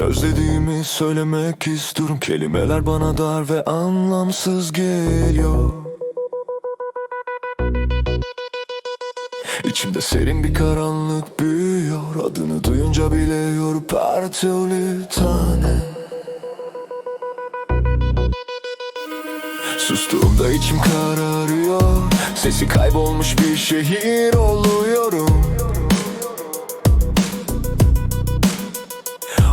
Özlediğimi söylemek istiyorum. Kelimeler bana dar ve anlamsız geliyor. İçimde serin bir karanlık büyüyor. Adını duyunca bile ürpertiyor tane. Sustuğumda içim kararıyor. Sesi kaybolmuş bir şehir oluyorum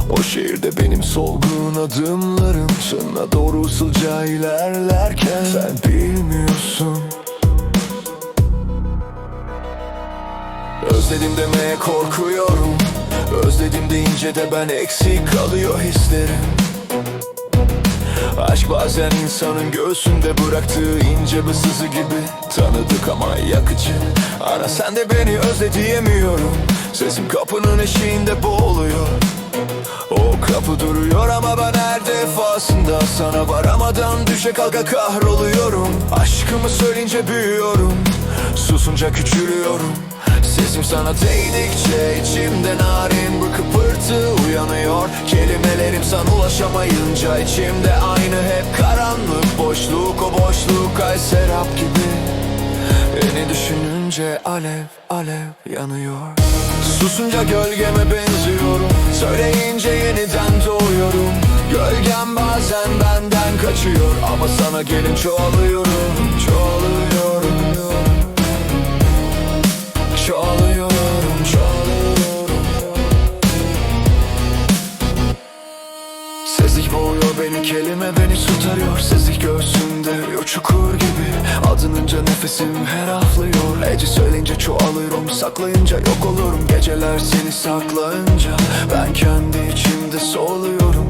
O şehirde benim solgun adımlarım Sana doğru usulca ilerlerken Sen bilmiyorsun. Özledim demeye korkuyorum. Özledim deyince de ben eksik kalıyor hislerim. Aşk bazen insanın göğsünde bıraktığı ince bir sızı gibi Tanıdık ama yakıcı. Ara sen de beni özle diyemiyorum. Sesim kapının eşiğinde boğuluyor o kapı duruyor ama ben her defasında Sana varamadan düşe kalka kahroluyorum. Aşkımı söyleyince büyüyorum Susunca küçülüyorum. Sesim sana değdikçe içimde narin bir kıpırtı uyanıyor. Kelimelerim sana ulaşamayınca içimde aynı hep karanlık boşluk O boşluk ay serap gibi. Beni düşününce alev alev yanıyor. Susunca gölgeme benziyorum Bazen benden kaçıyor. Ama sana gelin çoğalıyorum Çoğalıyorum. Çoğalıyorum Çoğalıyorum. Sezlik boğuyor beni kelime beni tutarıyor Sezlik göğsümde yo çukur gibi. Adınınca nefesim her aflıyor Ece söyleyince çoğalıyorum Saklayınca yok olurum. Geceler seni saklayınca Ben kendi içimde soluyorum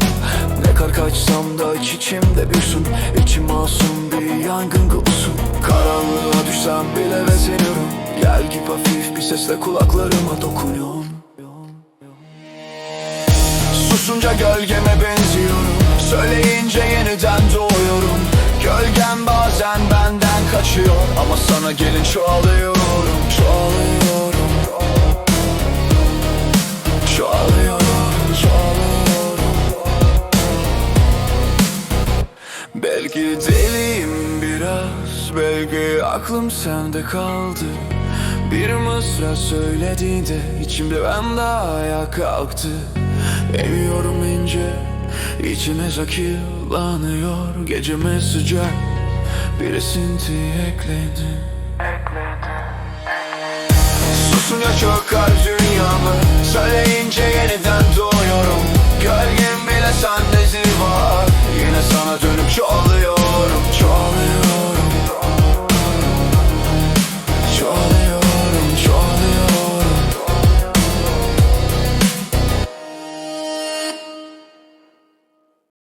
Ne kadar kaçsam da iç içimde sun İçim masum bir yangın kokusu. Karanlığa düşsem bile veziniyorum Gel gibi hafif bir sesle kulaklarıma dokunuyorsun Susunca gölgeme benziyorum. Söyleyince yeniden doğuyorum. Gölgem bazen benden kaçıyor. Ama sana gelin çoğalıyorum Çoğalıyorum. Çoğalıyorum Aklım sende kaldı. Bir mısra söylediğinde içimde ben de ayağa kalktı. Emiyorum ince içime zakirlanıyor Geceme sıcak bir esinti ekledi Susunca çok kalp dünyamı